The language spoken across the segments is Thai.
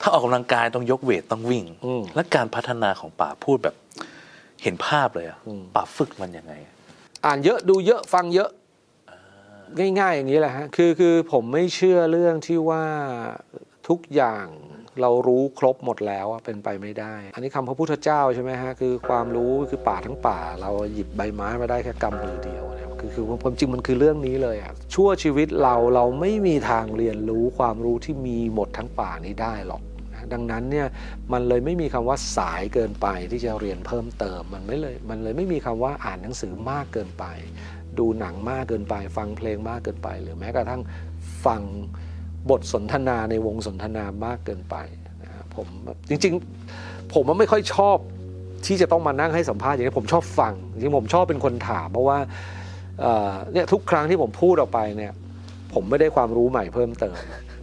ถ้าออกกำลังกายต้องยกเวทต้องวิ่งอืมและการพัฒนาของป่าพูดแบบเห็นภาพเลยอะอืมป่าฝึกมันยังไง อ่านเยอะดูเยอะฟังเยอะง่ายๆ อย่างนี้แหละฮะคือคือผมไม่เชื่อเรื่องที่ว่าทุกอย่างเรารู้ครบหมดแล้วอะเป็นไปไม่ได้ อันนี้คำพระพุทธเจ้าใช่ไหมฮะคือความรู้คือป่าทั้งป่า เราหยิบใบไม้มาได้แค่กำมือเดียวนะครับคือคือความจริงมันคือเรื่องนี้เลยอะชั่วชีวิตเราเราไม่มีทางเรียนรู้ความรู้ที่มีหมดทั้งป่านี้ได้หรอกนะ ดังนั้นเนี่ยมันเลยไม่มีคำว่าสายเกินไปที่จะเรียนเพิ่มเติมมันไม่เลยมันเลยไม่มีคำว่าอ่านหนังสือมากเกินไป ดูหนังมากเกินไป ฟังเพลงมากเกินไป หรือแม้กระทั่งฟังบทสนทนาในวงสนทนามากเกินไปนะครับผมจริงๆผมไม่ค่อยชอบที่จะต้องมานั่งให้สัมภาษณ์อย่างนี้ผมชอบฟังจริงๆผมชอบเป็นคนถามเพราะว่าเนี่ยทุกครั้งที่ผมพูดออกไปเนี่ย ผมไม่ได้ความรู้ใหม่เพิ่มเติม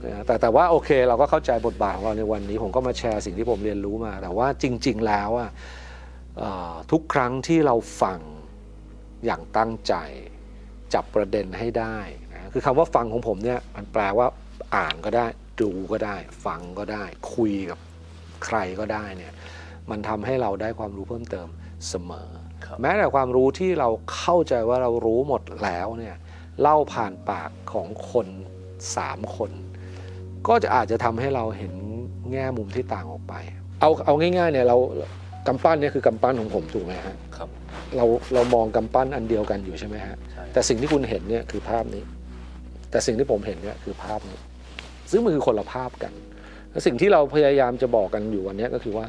นะแต่แต่ว่าโอเคเราก็เข้าใจบทบาทของเราในวันนี้ ผมก็มาแชร์สิ่งที่ผมเรียนรู้มา แต่ว่าจริง ๆ แล้วอะเอ่อทุกครั้งที่เราฟังอย่างตั้งใจจับประเด็นให้ได้นะคือคำว่าฟังของผมเนี่ยมันแปลว่าอ่านก็ได้ ดูก็ได้ ฟังก็ได้ คุยกับใครก็ได้เนี่ยมันทำให้เราได้ความรู้เพิ่มเติมเสมอครับแม้แต่ความรู้ที่เราเข้าใจว่าเรารู้หมดแล้วเนี่ย เล่าผ่านปากของคนสามคน ก็จะอาจจะทำให้เราเห็นแง่มุมที่ต่างออกไป เอาเอาง่ายๆเนี่ยเรากำปั้นเนี่ยคือกำปั้นของผมถูกไหมฮะครับเราเรามองกำปั้นอันเดียวกันอยู่ใช่ไหมฮะใช่แต่สิ่งที่คุณเห็นเนี่ยคือภาพนี้ แต่สิ่งที่ผมเห็นเนี่ยคือภาพนี้ ซึ่งมันคือคนละภาพกันแล้วสิ่งที่เราพยายามจะบอกกันอยู่วันเนี้ยก็คือว่า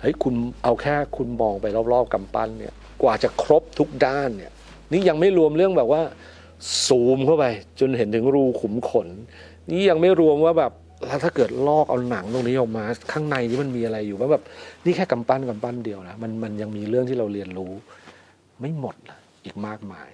เฮ้ยคุณเอาแค่คุณมองไปรอบๆกำปั้นเนี่ยกว่าจะครบทุกด้านเนี่ยนี่ยังไม่รวมเรื่องแบบว่า ซูมเข้าไป จนเห็นถึงรูขุมขน นี่ยังไม่รวมว่าแบบแล้วถ้าเกิดลอกเอาหนังตรงนี้ออกมา ข้างในนี่มันมีอะไรอยู่ว่าแบบนี่แค่กำปั้นกำปั้นเดียวนะมันมันยังมีเรื่องที่เราเรียนรู้ ไม่หมดนะอีกมากมาย